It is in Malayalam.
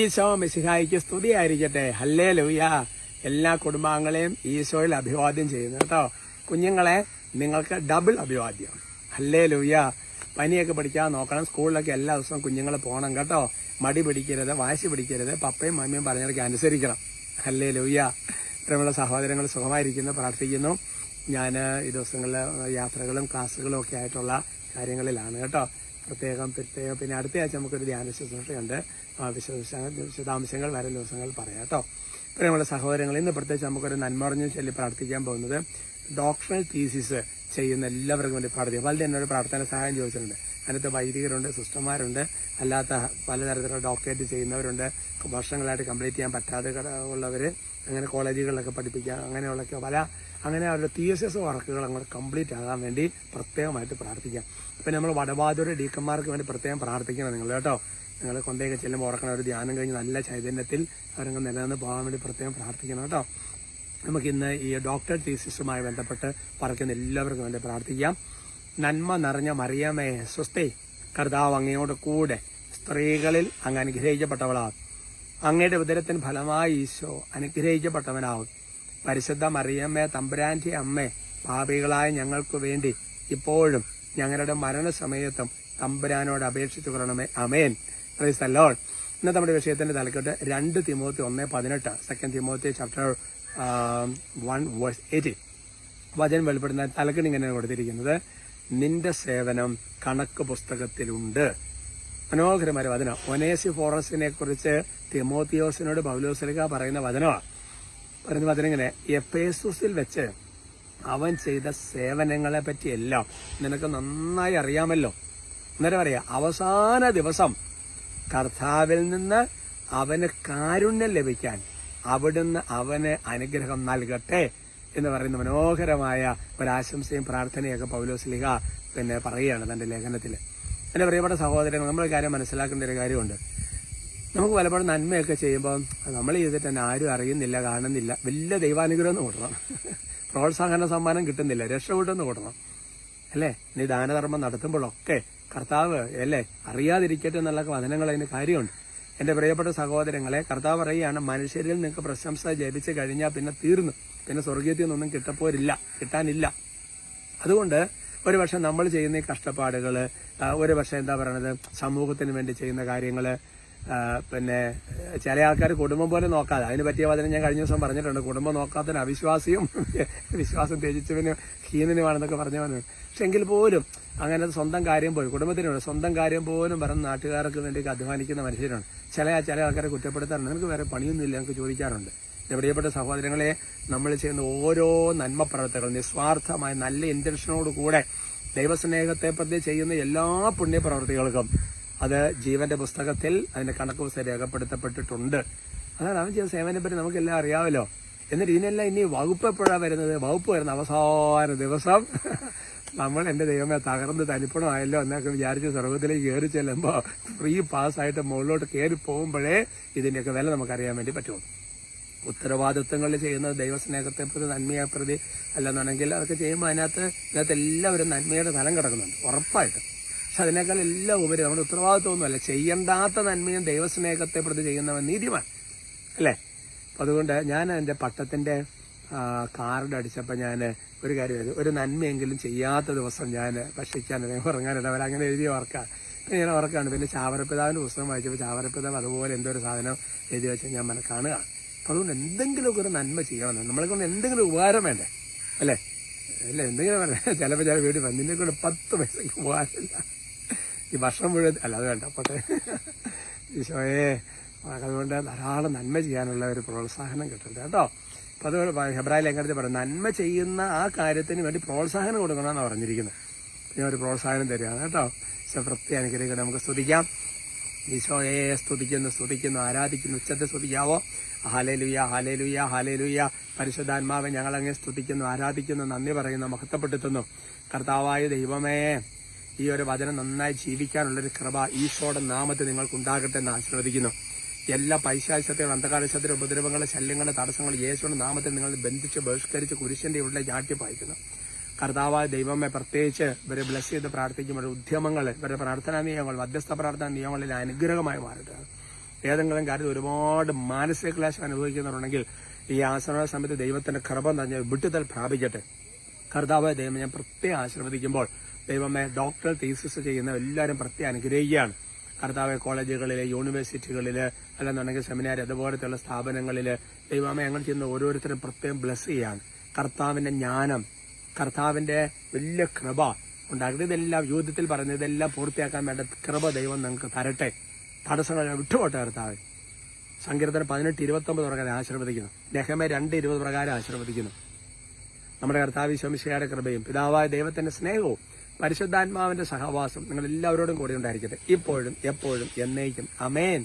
ഈശോ മിശിഹായിക്ക് സ്തുതിയായിരിക്കട്ടെ. ഹല്ലേ ലൂയ എല്ലാ കുടുംബാംഗങ്ങളെയും ഈശോയിൽ അഭിവാദ്യം ചെയ്യുന്നു കേട്ടോ. കുഞ്ഞുങ്ങളെ നിങ്ങൾക്ക് ഡബിൾ അഭിവാദ്യം. ഹല്ലേ ലൂയ പനിയൊക്കെ പിടിക്കാൻ നോക്കണം. സ്കൂളിലൊക്കെ എല്ലാ ദിവസവും കുഞ്ഞുങ്ങൾ പോകണം കേട്ടോ. മടി പിടിക്കരുത് വാശി പിടിക്കരുത്. പപ്പയും മമ്മിയും പറഞ്ഞതൊക്കെ അനുസരിക്കണം. ഹല്ലേ ലൂയ ഇത്രയുള്ള സഹോദരങ്ങൾ സുഖമായിരിക്കുന്നു പ്രാർത്ഥിക്കുന്നു. ഞാൻ ഈ ദിവസങ്ങളിൽ യാത്രകളും ക്ലാസ്സുകളും ഒക്കെ ആയിട്ടുള്ള കാര്യങ്ങളിലാണ് കേട്ടോ. പ്രത്യേകം പ്രത്യേകം പിന്നെ അടുത്ത ആഴ്ച നമുക്കൊരു ധ്യാന ശുശ്രൂഷയുണ്ട്. വിശദാംശങ്ങൾ വരും ദിവസങ്ങൾ പറയാം കേട്ടോ. നമ്മുടെ സഹോദരങ്ങൾ ഇന്ന് പ്രത്യേകിച്ച് നമുക്കൊരു നന്മറിഞ്ഞ് ചൊല്ലി പ്രാർത്ഥിക്കാൻ പോകുന്നത് ഡോക്ടറൽ തീസിസ് ചെയ്യുന്ന എല്ലാവർക്കും വേണ്ടി പ്രാർത്ഥിക്കും. പലരും എന്നോട് പ്രാർത്ഥന സഹായം ചോദിച്ചിട്ടുണ്ട്. അതിനകത്ത് വൈദികരുണ്ട് സിസ്റ്റർമാരുണ്ട്. അല്ലാത്ത പലതരത്തിലുള്ള ഡോക്ടറേറ്റ് ചെയ്യുന്നവരുണ്ട്. വർഷങ്ങളായിട്ട് കംപ്ലീറ്റ് ചെയ്യാൻ പറ്റാതെ ഉള്ളവർ അങ്ങനെ കോളേജുകളിലൊക്കെ പഠിപ്പിക്കുക അങ്ങനെയുള്ളൊക്കെ പല അങ്ങനെ അവരുടെ ടി എസ് എസ് വർക്കുകൾ അങ്ങോട്ട് കംപ്ലീറ്റ് ആകാൻ വേണ്ടി പ്രത്യേകമായിട്ട് പ്രാർത്ഥിക്കാം. അപ്പം നമ്മൾ വടബാദൂർ ഡീക്കന്മാർക്ക് വേണ്ടി പ്രത്യേകം പ്രാർത്ഥിക്കണം നിങ്ങൾ കേട്ടോ. നിങ്ങൾ കൊണ്ടേക്ക് ചെല്ലുമ്പോൾ ഓർക്കണം ഒരു ധ്യാനം കഴിഞ്ഞ് നല്ല ചൈതന്യത്തിൽ അവരങ്ങ് നിലനിന്ന് പോകാൻ വേണ്ടി പ്രത്യേകം പ്രാർത്ഥിക്കണം കേട്ടോ. നമുക്കിന്ന് ഈ ഡോക്ടർ തീസിസുമായി ബന്ധപ്പെട്ട് പറക്കുന്ന എല്ലാവർക്കും വേണ്ടി പ്രാർത്ഥിക്കാം. നന്മ നിറഞ്ഞ മറിയമേ സ്വസ്തേ കർത്താവ് അങ്ങയോട് കൂടെ സ്ത്രീകളിൽ അങ്ങ് അനുഗ്രഹിക്കപ്പെട്ടവളാകും അങ്ങയുടെ ഉദരത്തിന് ഫലമായി ഈശോ അനുഗ്രഹിക്കപ്പെട്ടവനാകും പരിശുദ്ധ മറിയമ്മേ തമ്പുരാന്റെ അമ്മേ പാപികളായ ഞങ്ങൾക്ക് വേണ്ടി ഇപ്പോഴും ഞങ്ങളുടെ മരണസമയത്തും തമ്പുരാനോട് അപേക്ഷിച്ചു കൊള്ളണമേ. അമേൻ പ്രൈസ് ലോർഡ് ഇന്നത്തെ നമ്മുടെ വിഷയത്തിന്റെ തലക്കെട്ട് രണ്ട് തിമോത്തി ഒന്ന് പതിനെട്ട് second Timothy chapter one verse eighteen വചനം വെളിപ്പെടുന്ന തലക്കെട്ട് ഇങ്ങനെ കൊടുത്തിരിക്കുന്നത് നിന്റെ സേവനം കണക്ക് പുസ്തകത്തിലുണ്ട്. മനോഹരമായ വചനം. ഒനേസി ഫോറസിനെ കുറിച്ച് തിമോത്തിയോസിനോട് ബൗലോസലിക പറയുന്ന വചനമാണ് പറയുന്ന വചനം ഇങ്ങനെ എഫേസുസിൽ വെച്ച് അവൻ ചെയ്ത സേവനങ്ങളെ പറ്റിയെല്ലാം നിനക്ക് നന്നായി അറിയാമല്ലോ. അന്നേരം പറയാ അവസാന ദിവസം കർത്താവിൽ നിന്ന് അവന് കാരുണ്യം ലഭിക്കാൻ അവിടുന്ന് അവന് അനുഗ്രഹം നൽകട്ടെ എന്ന് പറയുന്ന മനോഹരമായ ഒരാശംസയും പ്രാർത്ഥനയൊക്കെ പൗലോസ്ലിഹ പിന്നെ പറയുകയാണ് തന്റെ ലേഖനത്തിൽ എന്റെ പ്രിയപ്പെട്ട സഹോദരങ്ങൾ നമ്മൾ കാര്യം മനസ്സിലാക്കേണ്ട ഒരു കാര്യമുണ്ട്. നമുക്ക് പലപ്പോഴും നന്മയൊക്കെ ചെയ്യുമ്പോൾ നമ്മൾ ചെയ്തിട്ട് തന്നെ ആരും അറിയുന്നില്ല കാണുന്നില്ല. വലിയ ദൈവാനുഗ്രഹം എന്ന് കൂട്ടണം. പ്രോത്സാഹന സമ്മാനം കിട്ടുന്നില്ല രക്ഷപ്പെട്ടെന്ന് കൂട്ടണം. അല്ലേ? നീ ദാനധർമ്മം നടത്തുമ്പോഴൊക്കെ കർത്താവ് അല്ലേ? അറിയാതിരിക്കട്ടെ എന്നുള്ള വചനങ്ങൾ അതിന് കാര്യമുണ്ട്. എന്റെ പ്രിയപ്പെട്ട സഹോദരങ്ങളെ കർത്താവ് പറയുകയാണ് മനുഷ്യരിൽ നിങ്ങൾക്ക് പ്രശംസ ജപിച്ച് കഴിഞ്ഞാൽ പിന്നെ തീർന്നു. പിന്നെ സ്വർഗീയത്തിൽ നിന്നൊന്നും കിട്ടപ്പോരില്ല കിട്ടാനില്ല. അതുകൊണ്ട് ഒരു പക്ഷെ നമ്മൾ ചെയ്യുന്ന ഈ കഷ്ടപ്പാടുകൾ ഒരു പക്ഷെ എന്താ പറയണത് സമൂഹത്തിന് വേണ്ടി ചെയ്യുന്ന കാര്യങ്ങൾ പിന്നെ ചില ആൾക്കാർ കുടുംബം പോലെ നോക്കാതെ അതിന് പറ്റിയ വചനം ഞാൻ കഴിഞ്ഞ ദിവസം പറഞ്ഞിട്ടുണ്ട് കുടുംബം നോക്കാത്തതിന് അവിശ്വാസിയും വിശ്വാസം ത്യജിച്ചവനും ഹീനനുമാണെന്നൊക്കെ പറഞ്ഞു പറഞ്ഞു പക്ഷെ എങ്കിൽ പോലും അങ്ങനെ സ്വന്തം കാര്യം പോയി. കുടുംബത്തിനുണ്ട് സ്വന്തം കാര്യം പോലും പറഞ്ഞ നാട്ടുകാർക്ക് വേണ്ടി അധ്വാനിക്കുന്ന മനുഷ്യരാണ്. ചില ചില ആൾക്കാരെ കുറ്റപ്പെടുത്താറുണ്ട്. നിങ്ങൾക്ക് വേറെ പണിയൊന്നുമില്ല ഞങ്ങൾക്ക് ചോദിക്കാറുണ്ട്. എന്റെ പ്രിയപ്പെട്ട സഹോദരങ്ങളെ നമ്മൾ ചെയ്യുന്ന ഓരോ നന്മ പ്രവർത്തകളും നിസ്വാർത്ഥമായ നല്ല ഇന്റൻഷനോടുകൂടെ കൂടെ ദൈവസ്നേഹത്തെ പ്രതി ചെയ്യുന്ന എല്ലാ പുണ്യപ്രവർത്തികൾക്കും അത് ജീവന്റെ പുസ്തകത്തിൽ അതിന്റെ കണക്ക് പുസ്തകം രേഖപ്പെടുത്തപ്പെട്ടിട്ടുണ്ട്. അതാണ് അവൻ ചെയ്യുന്ന സേവനെ പറ്റി നമുക്കെല്ലാം അറിയാമല്ലോ. എന്നിട്ട് ഇതിനെല്ലാം ഇനി വകുപ്പ് എപ്പോഴാണ് വരുന്നത്? വകുപ്പ് വരുന്ന അവസാന ദിവസം. നമ്മൾ എന്റെ ദൈവമേ തകർന്ന് തനിപ്പണമായല്ലോ എന്നൊക്കെ വിചാരിച്ച് സ്വർഗത്തിലേക്ക് കയറി ചെല്ലുമ്പോൾ ഫ്രീ പാസ്സായിട്ട് മുകളിലോട്ട് കയറി പോകുമ്പോഴേ ഇതിന്റെയൊക്കെ വില നമുക്കറിയാൻ വേണ്ടി പറ്റുള്ളൂ. ഉത്തരവാദിത്വങ്ങളിൽ ചെയ്യുന്നത് ദൈവസ്നേഹത്തെ പ്രതി നന്മയെ പ്രതി അല്ലെന്നുണ്ടെങ്കിൽ അതൊക്കെ ചെയ്യുമ്പോൾ അതിനകത്ത് ഇതിനകത്ത് എല്ലാവരും നന്മയുടെ തലം കിടക്കുന്നുണ്ട് ഉറപ്പായിട്ട്. പക്ഷെ അതിനേക്കാൾ എല്ലാം ഉപരി നമ്മുടെ ഉത്തരവാദിത്വമൊന്നുമല്ല. ചെയ്യണ്ടാത്ത നന്മയും ദൈവസ്നേഹത്തെ പ്രതി ചെയ്യുന്നവൻ നീതിമാൻ. അല്ലേ? അതുകൊണ്ട് ഞാൻ എന്റെ പട്ടത്തിന്റെ കാർഡ് അടിച്ചപ്പോൾ ഞാൻ ഒരു കാര്യം ഒരു നന്മയെങ്കിലും ചെയ്യാത്ത ദിവസം ഞാൻ ഭക്ഷിക്കാൻ അല്ലെങ്കിൽ ഉറങ്ങാനിടവർ അങ്ങനെ എഴുതിയ ഓർക്കാം പിന്നെ ഞാൻ ഉറക്കാണ്. പിന്നെ ചാവരപ്പിതാവിന്റെ പുസ്തകം വായിച്ചപ്പോൾ ചാവരപ്പിതാവ് അതുപോലെ എന്തൊരു സാധനം എഴുതി വെച്ചാൽ ഞാൻ മന കാണുക. അപ്പോൾ അതുകൊണ്ട് എന്തെങ്കിലുമൊക്കെ ഒരു നന്മ ചെയ്യണം. നമ്മളെ കൊണ്ട് എന്തെങ്കിലും ഉപകാരം വേണ്ടേ? അല്ലേ? അല്ല? എന്തെങ്കിലും വേണ്ടേ? ചിലപ്പോൾ ചില വീട്ടിൽ നിന്നെ കൊണ്ട് പത്ത് പൈസയ്ക്ക് ഉപകാരമില്ല. ഈ വർഷം മുഴുവൻ അല്ല അത് വേണ്ട. പോട്ടെ. ഈശോയെ. അതുകൊണ്ട് ധാരാളം നന്മ ചെയ്യാനുള്ള ഒരു പ്രോത്സാഹനം കിട്ടുന്നുണ്ട് കേട്ടോ. അപ്പോൾ അതുകൊണ്ട് ഹെബ്രായ ലേഖനത്തിൽ പറയും നന്മ ചെയ്യുന്ന ആ കാര്യത്തിന് വേണ്ടി പ്രോത്സാഹനം കൊടുക്കണമെന്നാണ് പറഞ്ഞിരിക്കുന്നത്. ഞാൻ ഒരു പ്രോത്സാഹനം തരികയാണ് കേട്ടോ. പ്രത്യേക അനുഗ്രഹിക്കട്ടെ നമുക്ക് സ്തുതിക്കാം. ഈശോയെ സ്തുതിക്കുന്നു സ്തുതിക്കുന്നു ആരാധിക്കുന്നു ഉച്ചത്തെ സ്തുതിക്കാവോ? ഹാലേലുയ്യ ഹാലേലുയ്യ ഹാലേലുയ്യ പരിശുദ്ധാത്മാവെ ഞങ്ങൾ അങ്ങനെ സ്തുതിക്കുന്നു ആരാധിക്കുന്നു നന്ദി പറയുന്നു മഹത്വപ്പെടുത്തുന്നു. കർത്താവായ ദൈവമേ ഈ ഒരു വചനം നന്നായി ജീവിക്കാനുള്ളൊരു കൃപ ഈശോയുടെ നാമത്തിൽ നിങ്ങൾക്ക് ഉണ്ടാകട്ടെ എന്ന് ആശീർവദിക്കുന്നു. എല്ലാ പൈശാശത്തെയും അന്ധകാരശത്തിലും ഉപദ്രവങ്ങളെ ശല്യങ്ങളെ തടസ്സങ്ങൾ യേശുവിന്റെ നാമത്തിൽ നിങ്ങൾ ബന്ധിച്ച് ബഹിഷ്കരിച്ച് കുരിശന്റെ ഉള്ളിലേക്ക് പായിക്കുന്നു. കർത്താവായ ദൈവമേ പ്രത്യേകിച്ച് ഇവരെ ബ്ലസ് ചെയ്ത് പ്രാർത്ഥിക്കുമ്പോൾ ഉദ്യമങ്ങൾ ഇവരുടെ പ്രാർത്ഥനാ നിയമങ്ങൾ മധ്യസ്ഥ പ്രാർത്ഥനാ നിയമങ്ങളിൽ അനുഗ്രഹമായി മാറട്ടെ. ഏതെങ്കിലും കാര്യത്തിൽ ഒരുപാട് മാനസിക ക്ലേശം അനുഭവിക്കുന്നവരുണ്ടെങ്കിൽ ഈ ആശ്രമ സമയത്ത് ദൈവത്തിന്റെ കൃപ തന്നെ വിട്ടുതൽ പ്രാപിക്കട്ടെ. കർത്താവായ ദൈവം ഞാൻ പ്രത്യേകം ആശീർവദിക്കുമ്പോൾ ദൈവമേ ഡോക്ടർ തീസിസ് ചെയ്യുന്ന എല്ലാവരും പ്രത്യേകം അനുഗ്രഹിക്കുകയാണ്. കർത്താവ് കോളേജുകളിൽ യൂണിവേഴ്സിറ്റികളിൽ അല്ലെന്നുണ്ടെങ്കിൽ സെമിനാർ അതുപോലത്തെയുള്ള സ്ഥാപനങ്ങളിൽ ദൈവമേ ഞങ്ങൾ ചെയ്യുന്ന ഓരോരുത്തരും പ്രത്യേകം ബ്ലസ് ചെയ്യാണ്. കർത്താവിന്റെ ജ്ഞാനം കർത്താവിന്റെ വലിയ കൃപ ഉണ്ടാകട്ടെ ഇതെല്ലാം യൂഥത്തിൽ പറയുന്നത് ഇതെല്ലാം പൂർത്തിയാക്കാൻ വേണ്ട കൃപ ദൈവം നിങ്ങൾക്ക് തരട്ടെ. തടസ്സങ്ങൾ വിട്ടുപോട്ടെ കർത്താവ്. സങ്കീർത്തനം പതിനെട്ട് ഇരുപത്തി ഒമ്പത് പ്രകാരം ആശീർവദിക്കുന്നു. നെഹമ രണ്ട് ഇരുപത് പ്രകാരം ആശീർവദിക്കുന്നു. നമ്മുടെ കർത്താവ് ശമിശയുടെ കൃപയും പിതാവായ ദൈവത്തിന്റെ സ്നേഹവും പരിശുദ്ധാത്മാവിന്റെ സഹവാസം നിങ്ങൾ എല്ലാവരോടും കൂടി ഉണ്ടായിരിക്കട്ടെ. ഇപ്പോഴും എപ്പോഴും എന്നേക്കും. അമേൻ